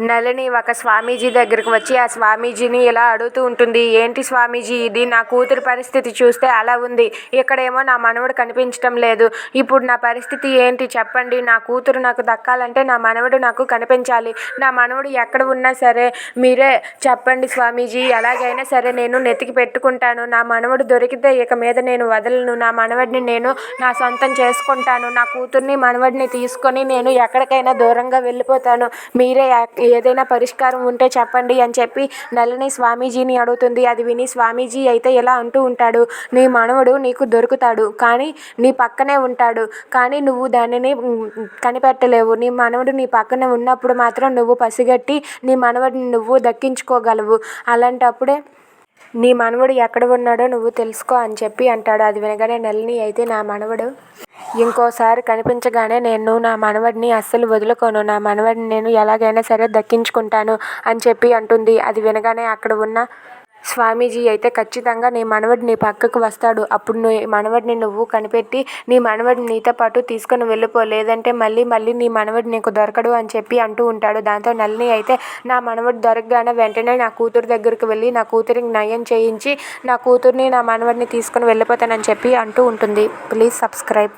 నళిని ఒక స్వామీజీ దగ్గరకు వచ్చి ఆ స్వామీజీని ఇలా అడుగుతూ ఉంటుంది ఏంటి స్వామీజీ ఇది? నా కూతురి పరిస్థితి చూస్తే అలా ఉంది. ఇక్కడేమో నా మనవడు కనిపించటం లేదు. ఇప్పుడు నా పరిస్థితి ఏంటి? చెప్పండి. నా కూతురు నాకు దక్కాలంటే నా మనవడు నాకు కనిపించాలి. నా మనవడు ఎక్కడ ఉన్నా సరే మీరే చెప్పండి స్వామీజీ. ఎలాగైనా సరే నేను నెతికి పెట్టుకుంటాను. నా మనవడు దొరికితే ఇక మీద నేను వదలను. నా మనవడిని నేను నా సొంతం చేసుకుంటాను. నా కూతుర్ని మనవడిని తీసుకొని నేను ఎక్కడికైనా దూరంగా వెళ్ళిపోతాను. మీరే ఏదైనా పరిష్కారం ఉంటే చెప్పండి అని చెప్పి నళిని స్వామీజీని అడుగుతుంది. అది విని స్వామీజీ అయితే ఇలా అంటూ ఉంటాడు. నీ మనవడు నీకు దొరుకుతాడు కానీ నీ పక్కనే ఉంటాడు. కానీ నువ్వు దానిని కనిపెట్టలేవు. నీ మనవడు నీ పక్కన ఉన్నప్పుడు మాత్రం నువ్వు పసిగట్టి నీ మనవడిని నువ్వు దక్కించుకోగలవు. అలాంటప్పుడే నీ మనవడు ఎక్కడ ఉన్నాడో నువ్వు తెలుసుకో అని చెప్పి అంటాడు. అది వినగానే నళిని అయితే నా మనవడు ఇంకోసారి కనిపించగానే నేను నా మనవడిని అస్సలు వదులుకోను. నా మనవడిని నేను ఎలాగైనా సరే దక్కించుకుంటాను అని చెప్పి అంటుంది. అది వినగానే అక్కడ ఉన్న స్వామీజీ అయితే ఖచ్చితంగా నీ మనవడిని పక్కకు వస్తాడు. అప్పుడు నీ మనవడిని నువ్వు కనిపెట్టి నీ మనవడిని నీతో పాటు తీసుకొని వెళ్ళిపో. లేదంటే మళ్ళీ మళ్ళీ నీ మనవడు నీకు దొరకడు అని చెప్పి అంటూ ఉంటాడు. దాంతో నల్ని అయితే నా మనవడు దొరకగానే వెంటనే నా కూతురు దగ్గరికి వెళ్ళి నా కూతురికి నయం చేయించి నా కూతుర్ని నా మనవడిని తీసుకొని వెళ్ళిపోతానని చెప్పి అంటూ ఉంటుంది. Please subscribe.